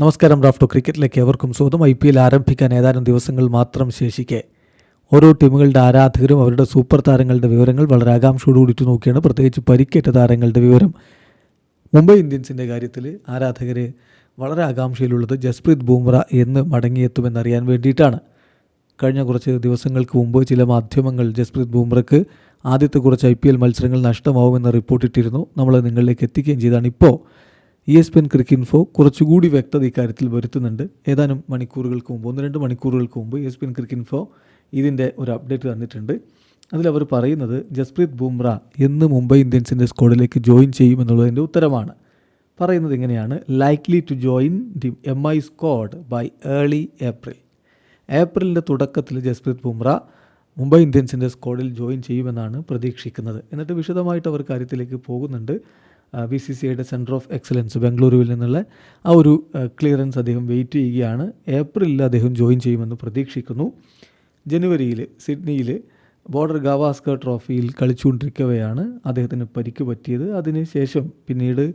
നമസ്കാരം ഡ്രാഫ്റ്റോ ക്രിക്കറ്റിലേക്ക് എവർക്കും സ്വാഗതം. I P L ആരംഭിക്കാൻ ഏതാനും ദിവസങ്ങൾ മാത്രം ശേഷിക്കെ ഓരോ ടീമുകളുടെ ആരാധകരും അവരുടെ സൂപ്പർ താരങ്ങളുടെ വിവരങ്ങൾ വളരെ ആകാംക്ഷയോടുകൂടിയിട്ട് നോക്കിയാണ്. പ്രത്യേകിച്ച് പരിക്കേറ്റ താരങ്ങളുടെ വിവരം. മുംബൈ ഇന്ത്യൻസിന്റെ കാര്യത്തിൽ ആരാധകർ വളരെ ആകാംക്ഷയിലുള്ളത് ജസ്പ്രീത് ബൂംറ എന്ന് മടങ്ങിയെത്തുമെന്നറിയാൻ വേണ്ടിയിട്ടാണ്. കഴിഞ്ഞ കുറച്ച് ദിവസങ്ങൾക്ക് മുമ്പ് ചില മാധ്യമങ്ങൾ ജസ്പ്രീത് ബൂംറയ്ക്ക് ആദ്യത്തെ കുറച്ച് ഐ പി എൽ മത്സരങ്ങൾ നഷ്ടമാവുമെന്ന് റിപ്പോർട്ടിട്ടിരുന്നു. നമ്മൾ നിങ്ങളിലേക്ക് എത്തിക്കുകയും ചെയ്താണ് ഇപ്പോൾ. E S P N cricinfo കുറച്ചുകൂടി വ്യക്തത ഇക്കാര്യത്തിൽ വരുത്തുന്നുണ്ട്. ഏതാനും മണിക്കൂറുകൾക്ക് മുമ്പ് ഒന്ന് രണ്ട് മണിക്കൂറുകൾക്ക് മുമ്പ് E S P N cricinfo ഇതിന്റെ ഒരു അപ്ഡേറ്റ് തന്നിട്ടുണ്ട്. അതിലവർ പറയുന്നത് ജസ്പ്രീത് ബുംറ എന്ന് മുംബൈ ഇന്ത്യൻസിന്റെ സ്ക്വാഡിലേക്ക് ജോയിൻ ചെയ്യുമെന്നുള്ളതിന്റെ ഉത്തരമാണ്. പറയുന്നത് ഇങ്ങനെയാണ് likely to join the M I squad by early April ഏപ്രിലിന്റെ തുടക്കത്തിൽ ജസ്പ്രീത് ബുംറ മുംബൈ ഇന്ത്യൻസിന്റെ സ്ക്വാഡിൽ ജോയിൻ ചെയ്യുമെന്നാണ് പ്രതീക്ഷിക്കുന്നത്. എന്നിട്ട് വിശദമായിട്ട് അവർ കാര്യത്തിലേക്ക് പോകുന്നുണ്ട്. ബി സി സി ഐയുടെ സെന്റർ ഓഫ് എക്സലൻസ് ബംഗളൂരുവിൽ നിന്നുള്ള ആ ഒരു ക്ലിയറൻസ് അദ്ദേഹം വെയിറ്റ് ചെയ്യുകയാണ്. ഏപ്രിലിൽ അദ്ദേഹം ജോയിൻ ചെയ്യുമെന്ന് പ്രതീക്ഷിക്കുന്നു. ജനുവരിയിൽ സിഡ്നിയിൽ ബോർഡർ ഗവാസ്കർ ട്രോഫിയിൽ കളിച്ചുകൊണ്ടിരിക്കവെയാണ് അദ്ദേഹത്തിന് പരിക്ക് പറ്റിയത്. അതിനുശേഷം പിന്നീട്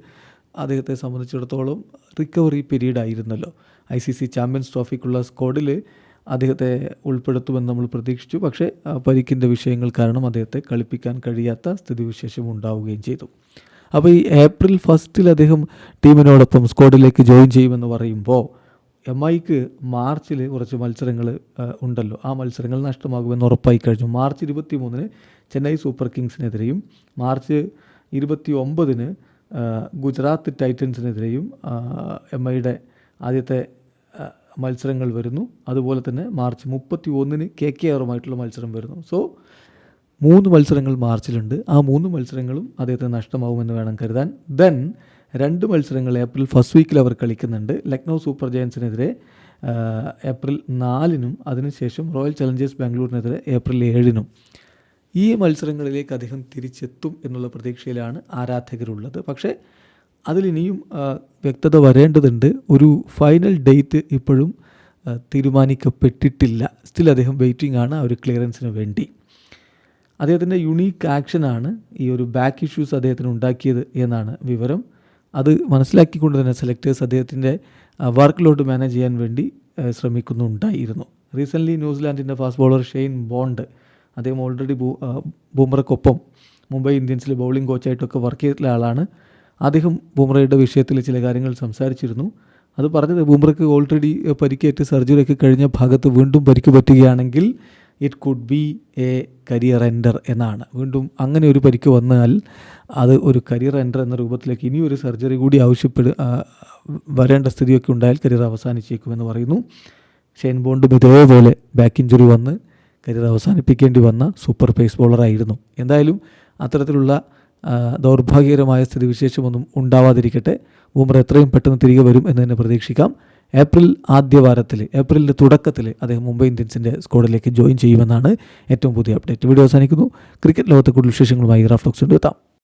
അദ്ദേഹത്തെ സംബന്ധിച്ചിടത്തോളം റിക്കവറി പീരീഡ് ആയിരുന്നല്ലോ. ഐ സി സി ചാമ്പ്യൻസ് ട്രോഫിക്കുള്ള സ്ക്വാഡിൽ അദ്ദേഹത്തെ ഉൾപ്പെടുത്തുമെന്ന് നമ്മൾ പ്രതീക്ഷിച്ചു. പക്ഷേ പരിക്കിന്റെ വിഷയങ്ങൾ കാരണം അദ്ദേഹത്തെ കളിപ്പിക്കാൻ കഴിയാത്ത സ്ഥിതിവിശേഷം ഉണ്ടാവുകയും ചെയ്തു. അപ്പോൾ ഈ ഏപ്രിൽ ഫസ്റ്റിൽ അദ്ദേഹം ടീമിനോടൊപ്പം സ്ക്വാഡിലേക്ക് ജോയിൻ ചെയ്യുമെന്ന് പറയുമ്പോൾ എം ഐക്ക് മാർച്ചിൽ കുറച്ച് മത്സരങ്ങൾ ഉണ്ടല്ലോ. ആ മത്സരങ്ങൾ നഷ്ടമാകുമെന്ന് ഉറപ്പായി കഴിഞ്ഞു. മാർച്ച് ഇരുപത്തി മൂന്നിന് ചെന്നൈ സൂപ്പർ കിങ്സിനെതിരെയും മാർച്ച് ഇരുപത്തി ഒമ്പതിന് ഗുജറാത്ത് ടൈറ്റൻസിനെതിരെയും എം ഐയുടെ ആദ്യത്തെ മത്സരങ്ങൾ വരുന്നു. അതുപോലെ തന്നെ മാർച്ച് മുപ്പത്തി ഒന്നിന് കെ കെ ആറുമായിട്ടുള്ള മത്സരം വരുന്നു. സോ മൂന്ന് മത്സരങ്ങൾ മാർച്ചിലുണ്ട്. ആ മൂന്ന് മത്സരങ്ങളും അദ്ദേഹത്തിന് നഷ്ടമാവുമെന്ന് വേണം കരുതാൻ. ദെൻ രണ്ട് മത്സരങ്ങൾ ഏപ്രിൽ ഫസ്റ്റ് വീക്കിൽ അവർ കളിക്കുന്നുണ്ട്. ലക്നൗ സൂപ്പർ ജയൻസിനെതിരെ ഏപ്രിൽ നാലിനും അതിനുശേഷം റോയൽ ചലഞ്ചേഴ്സ് ബാംഗ്ലൂരിനെതിരെ ഏപ്രിൽ ഏഴിനും. ഈ മത്സരങ്ങളിലേക്ക് അദ്ദേഹം തിരിച്ചെത്തും എന്നുള്ള പ്രതീക്ഷയിലാണ് ആരാധകരുള്ളത്. പക്ഷേ അതിലിനിയും വ്യക്തത വരേണ്ടതുണ്ട്. ഒരു ഫൈനൽ ഡേറ്റ് ഇപ്പോഴും തീരുമാനിക്കപ്പെട്ടിട്ടില്ല. സ്റ്റിൽ അദ്ദേഹം വെയിറ്റിംഗ് ആണ് ആ ഒരു ക്ലിയറൻസിന് വേണ്ടി. അദ്ദേഹത്തിന്റെ യുണീക്ക് ആക്ഷനാണ് ഈ ഒരു ബാക്ക് ഇഷ്യൂസ് അദ്ദേഹത്തിന് ഉണ്ടാക്കിയത് എന്നാണ് വിവരം. അത് മനസ്സിലാക്കിക്കൊണ്ട് തന്നെ സെലക്ടേഴ്സ് അദ്ദേഹത്തിന്റെ വർക്ക് ലോഡ് മാനേജ് ചെയ്യാൻ വേണ്ടി ശ്രമിക്കുന്നുണ്ടായിരുന്നു. റീസെന്റ്ലി ന്യൂസിലാൻഡിന്റെ ഫാസ്റ്റ് ബോളർ ഷെയ്ൻ ബോണ്ട് അദ്ദേഹം ഓൾറെഡി ബൂമറക്കൊപ്പം മുംബൈ ഇന്ത്യൻസിലെ ബൗളിംഗ് കോച്ചായിട്ടൊക്കെ വർക്ക് ചെയ്തിട്ടുള്ള ആളാണ്. അദ്ദേഹം ബൂമറയുടെ വിഷയത്തിൽ ചില കാര്യങ്ങൾ സംസാരിച്ചിരുന്നു. അത് പറഞ്ഞത് ബൂമറയ്ക്ക് ഓൾറെഡി പരിക്കേറ്റ് സർജറിയൊക്കെ കഴിഞ്ഞ ഭാഗത്ത് വീണ്ടും പരിക്ക് പറ്റുകയാണെങ്കിൽ it could be a career ender എന്നാണ്. വീണ്ടും അങ്ങനെ ഒരു പരിക്ക് വന്നാൽ അത് ഒരു കരിയർ എൻഡർ എന്ന രൂപത്തിലേക്ക് ഇനി ഒരു സർജറി കൂടി ആവശ്യപ്പെടുക വരേണ്ട സ്ഥിതിയൊക്കെ ഉണ്ടായാൽ കരിയർ അവസാനിച്ചേക്കുമെന്ന് പറയുന്നു. ഷെയ്ൻ ബോണ്ടും ഇതേപോലെ ബാക്ക് ഇഞ്ചുറി വന്ന് കരിയർ അവസാനിപ്പിക്കേണ്ടി വന്ന സൂപ്പർ പേസ് ബോളറായിരുന്നു എന്തായാലും അത്തരത്തിലുള്ള ദൗർഭാഗ്യകരമായ സ്ഥിതിവിശേഷമൊന്നും ഉണ്ടാവാതിരിക്കട്ടെ. ബൂമർ എത്രയും പെട്ടെന്ന് തിരികെ വരും എന്ന് തന്നെ പ്രതീക്ഷിക്കാം. ഏപ്രിൽ ആദ്യവാരത്തിൽ ഏപ്രിലിന്റെ തുടക്കത്തിൽ അദ്ദേഹം മുംബൈ ഇന്ത്യൻസിന്റെ സ്ക്വാഡിലേക്ക് ജോയിൻ ചെയ്യുമെന്നാണ് ഏറ്റവും പുതിയ അപ്ഡേറ്റ്. വീഡിയോ അവസാനിക്കുന്നു. ക്രിക്കറ്റ് ലോകത്തെ കൂടുതൽ വിശേഷങ്ങളുമായി റാഫ്ലോക്സ് എത്താം